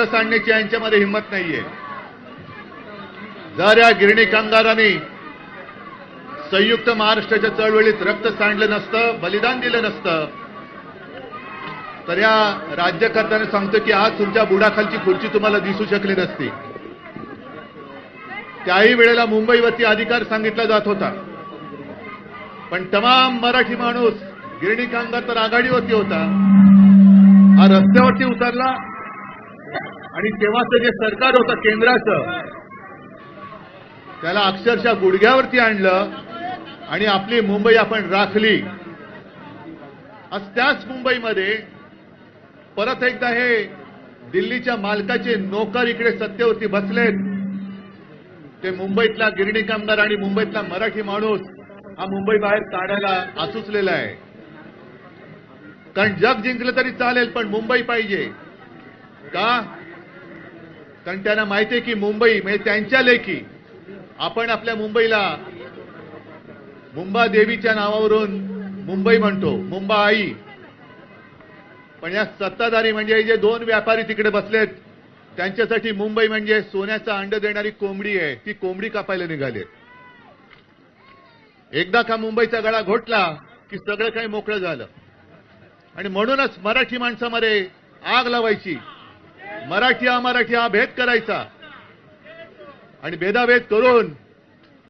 रक्त सांडण्याची यांच्यामध्ये हिंमत नाहीये. जर या गिरणी कामगारांनी संयुक्त महाराष्ट्राच्या चळवळीत रक्त सांडलं नसतं बलिदान दिलं नसतं तर या राज्यकर्त्याने सांगतो की आज तुमच्या बुडाखालची खुर्ची तुम्हाला दिसू शकली नसती. त्याही वेळेला मुंबईवरती अधिकार सांगितला जात होता. पण तमाम मराठी माणूस गिरणी कामगार तर आघाडीवरती होता. हा रस्त्यावरती उतरला आणि तेव्हाचं जे सरकार होतं केंद्राचं त्याला अक्षरशः गुडघ्यावरती आणलं आणि आपली मुंबई आपण राखली. आज त्याच मुंबईमध्ये परत एकदा हे दिल्लीच्या मालकाचे नोकर इकडे सत्तेवरती बसलेत. ते मुंबईतला गिरणी कामगार आणि मुंबईतला मराठी माणूस हा मुंबई बाहेर काढायला आसुचलेला आहे. कारण जग जिंकलं तरी चालेल पण मुंबई पाहिजे. का? कारण त्यांना माहिती आहे की मुंबई म्हणजे त्यांच्या लेखी आपण आपल्या मुंबईला मुंबा देवीच्या नावावरून मुंबई म्हणतो मुंबा आई. पण या सत्ताधारी म्हणजे जे दोन व्यापारी तिकडे बसलेत त्यांच्यासाठी मुंबई म्हणजे सोन्याचा अंड देणारी कोंबडी आहे ती कोंबडी कापायला निघाले. एकदा का मुंबईचा गळा घोटला की सगळं काही मोकळं झालं. आणि म्हणूनच मराठी माणसामध्ये आग लावायची. मराठी अमराठी हा भेद करायचा. आणि भेदाभेद करून